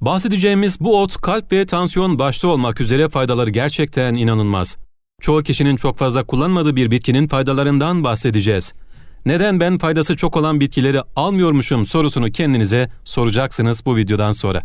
Bahsedeceğimiz bu ot kalp ve tansiyon başta olmak üzere faydaları gerçekten inanılmaz. Çoğu kişinin çok fazla kullanmadığı bir bitkinin faydalarından bahsedeceğiz. Neden ben faydası çok olan bitkileri almıyormuşum sorusunu kendinize soracaksınız bu videodan sonra.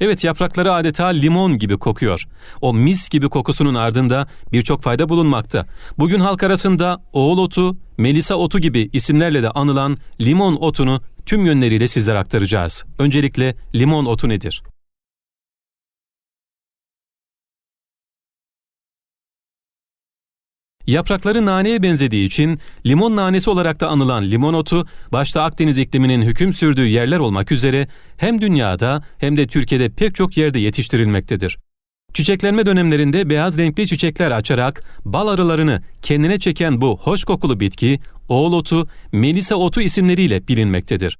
Evet yaprakları adeta limon gibi kokuyor. O mis gibi kokusunun ardında birçok fayda bulunmakta. Bugün halk arasında oğul otu, melisa otu gibi isimlerle de anılan limon otunu tüm yönleriyle sizlere aktaracağız. Öncelikle limon otu nedir? Yaprakları naneye benzediği için limon nanesi olarak da anılan limon otu, başta Akdeniz ikliminin hüküm sürdüğü yerler olmak üzere hem dünyada hem de Türkiye'de pek çok yerde yetiştirilmektedir. Çiçeklenme dönemlerinde beyaz renkli çiçekler açarak bal arılarını kendine çeken bu hoş kokulu bitki, oğul otu, melisa otu isimleriyle bilinmektedir.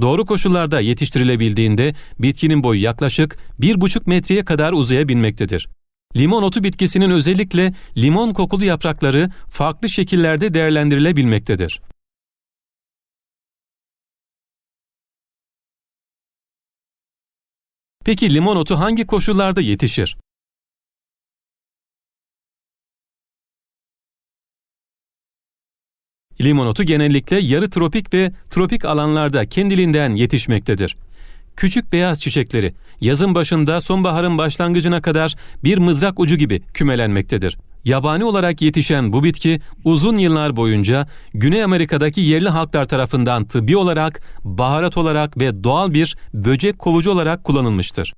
Doğru koşullarda yetiştirilebildiğinde bitkinin boyu yaklaşık 1,5 metreye kadar uzayabilmektedir. Limon otu bitkisinin özellikle limon kokulu yaprakları farklı şekillerde değerlendirilebilmektedir. Peki limon otu hangi koşullarda yetişir? Limon otu genellikle yarı tropik ve tropik alanlarda kendiliğinden yetişmektedir. Küçük beyaz çiçekleri yazın başında sonbaharın başlangıcına kadar bir mızrak ucu gibi kümelenmektedir. Yabani olarak yetişen bu bitki uzun yıllar boyunca Güney Amerika'daki yerli halklar tarafından tıbbi olarak, baharat olarak ve doğal bir böcek kovucu olarak kullanılmıştır.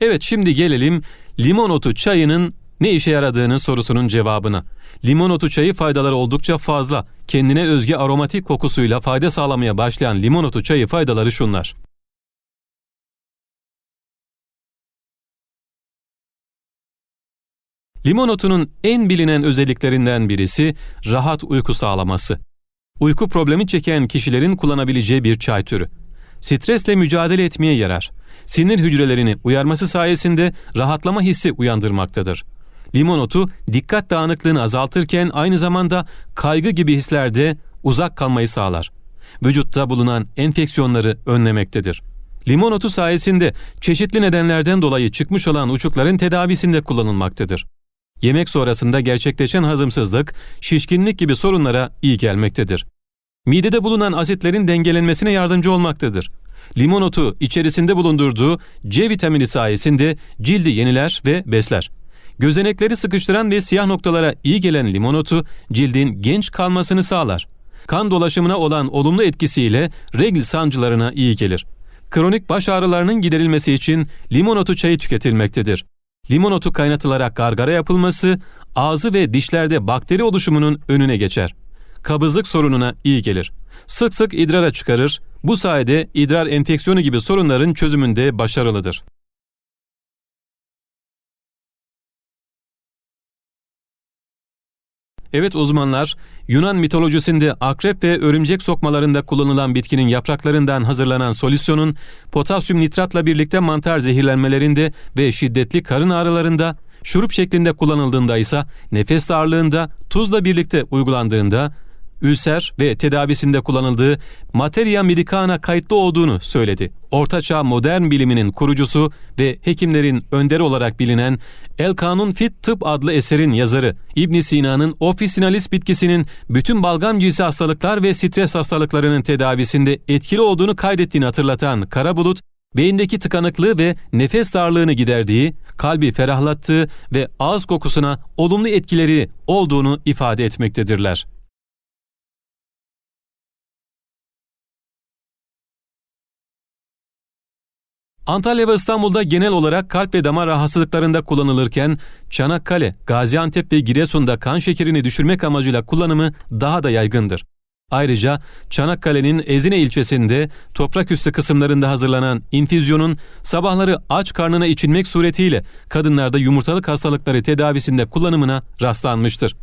Evet şimdi gelelim limon otu çayının ne işe yaradığının sorusunun cevabına. Limon otu çayı faydaları oldukça fazla. Kendine özgü aromatik kokusuyla fayda sağlamaya başlayan limon otu çayı faydaları şunlar. Limon otunun en bilinen özelliklerinden birisi rahat uyku sağlaması. Uyku problemi çeken kişilerin kullanabileceği bir çay türü. Stresle mücadele etmeye yarar. Sinir hücrelerini uyarması sayesinde rahatlama hissi uyandırmaktadır. Limon otu dikkat dağınıklığını azaltırken aynı zamanda kaygı gibi hislerde uzak kalmayı sağlar. Vücutta bulunan enfeksiyonları önlemektedir. Limon otu sayesinde çeşitli nedenlerden dolayı çıkmış olan uçukların tedavisinde kullanılmaktadır. Yemek sonrasında gerçekleşen hazımsızlık, şişkinlik gibi sorunlara iyi gelmektedir. Midede bulunan asitlerin dengelenmesine yardımcı olmaktadır. Limon otu içerisinde bulundurduğu C vitamini sayesinde cildi yeniler ve besler. Gözenekleri sıkıştıran ve siyah noktalara iyi gelen limon otu cildin genç kalmasını sağlar. Kan dolaşımına olan olumlu etkisiyle regl sancılarına iyi gelir. Kronik baş ağrılarının giderilmesi için limon otu çayı tüketilmektedir. Limon otu kaynatılarak gargara yapılması ağzı ve dişlerde bakteri oluşumunun önüne geçer. Kabızlık sorununa iyi gelir. Sık sık idrara çıkarır, bu sayede idrar enfeksiyonu gibi sorunların çözümünde başarılıdır. Evet uzmanlar, Yunan mitolojisinde akrep ve örümcek sokmalarında kullanılan bitkinin yapraklarından hazırlanan solüsyonun potasyum nitratla birlikte mantar zehirlenmelerinde ve şiddetli karın ağrılarında, şurup şeklinde kullanıldığında ise nefes darlığında tuzla birlikte uygulandığında ülser ve tedavisinde kullanıldığı materia medicana kayıtlı olduğunu söyledi. Ortaçağ modern biliminin kurucusu ve hekimlerin önderi olarak bilinen El Kanun Fit Tıp adlı eserin yazarı İbn Sina'nın ofisinalis bitkisinin bütün balgam cinsi hastalıklar ve stres hastalıklarının tedavisinde etkili olduğunu kaydettiğini hatırlatan Kara Bulut, beyindeki tıkanıklığı ve nefes darlığını giderdiği, kalbi ferahlattığı ve ağız kokusuna olumlu etkileri olduğunu ifade etmektedirler. Antalya ve İstanbul'da genel olarak kalp ve damar rahatsızlıklarında kullanılırken Çanakkale, Gaziantep ve Giresun'da kan şekerini düşürmek amacıyla kullanımı daha da yaygındır. Ayrıca Çanakkale'nin Ezine ilçesinde toprak üstü kısımlarında hazırlanan infüzyonun sabahları aç karnına içilmek suretiyle kadınlarda yumurtalık hastalıkları tedavisinde kullanımına rastlanmıştır.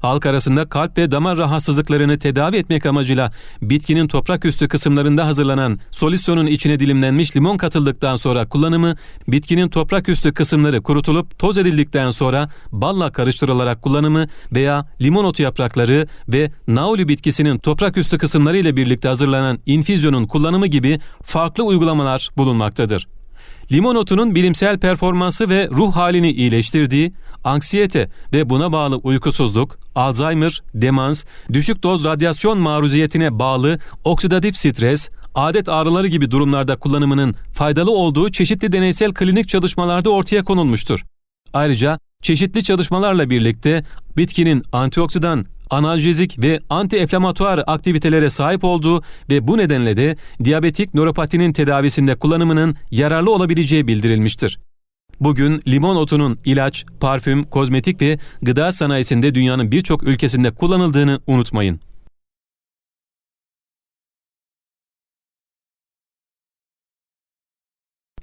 Halk arasında kalp ve damar rahatsızlıklarını tedavi etmek amacıyla bitkinin toprak üstü kısımlarında hazırlanan solüsyonun içine dilimlenmiş limon katıldıktan sonra kullanımı, bitkinin toprak üstü kısımları kurutulup toz edildikten sonra balla karıştırılarak kullanımı veya limon otu yaprakları ve nauli bitkisinin toprak üstü kısımları ile birlikte hazırlanan infüzyonun kullanımı gibi farklı uygulamalar bulunmaktadır. Limon otunun bilimsel performansı ve ruh halini iyileştirdiği, anksiyete ve buna bağlı uykusuzluk, Alzheimer, demans, düşük doz radyasyon maruziyetine bağlı oksidatif stres, adet ağrıları gibi durumlarda kullanımının faydalı olduğu çeşitli deneysel klinik çalışmalarda ortaya konulmuştur. Ayrıca çeşitli çalışmalarla birlikte bitkinin antioksidan, analjezik ve antiinflamatuar aktivitelere sahip olduğu ve bu nedenle de diyabetik nöropatinin tedavisinde kullanımının yararlı olabileceği bildirilmiştir. Bugün limon otunun ilaç, parfüm, kozmetik ve gıda sanayisinde dünyanın birçok ülkesinde kullanıldığını unutmayın.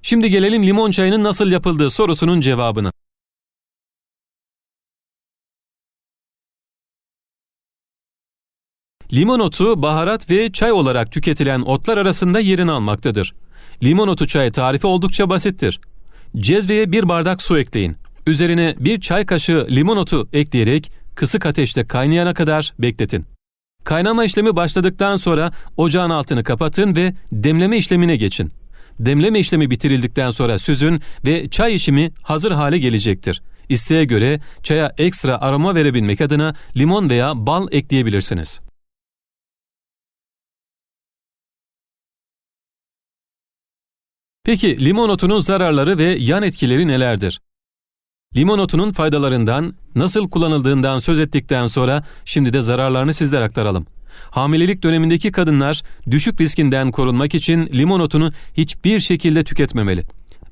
Şimdi gelelim limon çayının nasıl yapıldığı sorusunun cevabına. Limon otu baharat ve çay olarak tüketilen otlar arasında yerini almaktadır. Limon otu çayı tarifi oldukça basittir. Cezveye bir bardak su ekleyin. Üzerine bir çay kaşığı limon otu ekleyerek kısık ateşte kaynayana kadar bekletin. Kaynama işlemi başladıktan sonra ocağın altını kapatın ve demleme işlemine geçin. Demleme işlemi bitirildikten sonra süzün ve çay içimi hazır hale gelecektir. İsteğe göre çaya ekstra aroma verebilmek adına limon veya bal ekleyebilirsiniz. Peki limon otunun zararları ve yan etkileri nelerdir? Limon otunun faydalarından, nasıl kullanıldığından söz ettikten sonra şimdi de zararlarını sizlere aktaralım. Hamilelik dönemindeki kadınlar düşük riskinden korunmak için limon otunu hiçbir şekilde tüketmemeli.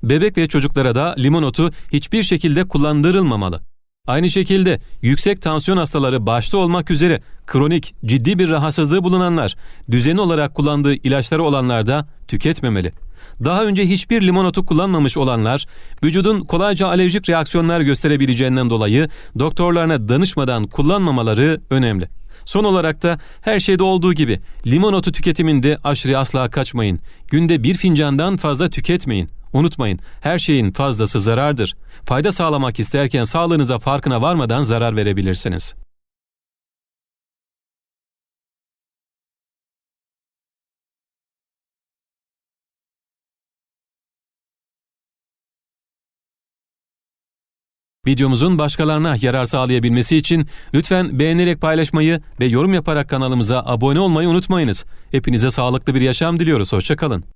Bebek ve çocuklara da limon otu hiçbir şekilde kullandırılmamalı. Aynı şekilde yüksek tansiyon hastaları başta olmak üzere kronik, ciddi bir rahatsızlığı bulunanlar, düzenli olarak kullandığı ilaçları olanlar da tüketmemeli. Daha önce hiçbir limon otu kullanmamış olanlar, vücudun kolayca alerjik reaksiyonlar gösterebileceğinden dolayı doktorlarına danışmadan kullanmamaları önemli. Son olarak da her şeyde olduğu gibi limon otu tüketiminde aşırı asla kaçmayın. Günde bir fincandan fazla tüketmeyin. Unutmayın, her şeyin fazlası zarardır. Fayda sağlamak isterken sağlığınıza farkına varmadan zarar verebilirsiniz. Videomuzun başkalarına yarar sağlayabilmesi için lütfen beğenerek paylaşmayı ve yorum yaparak kanalımıza abone olmayı unutmayınız. Hepinize sağlıklı bir yaşam diliyoruz. Hoşçakalın.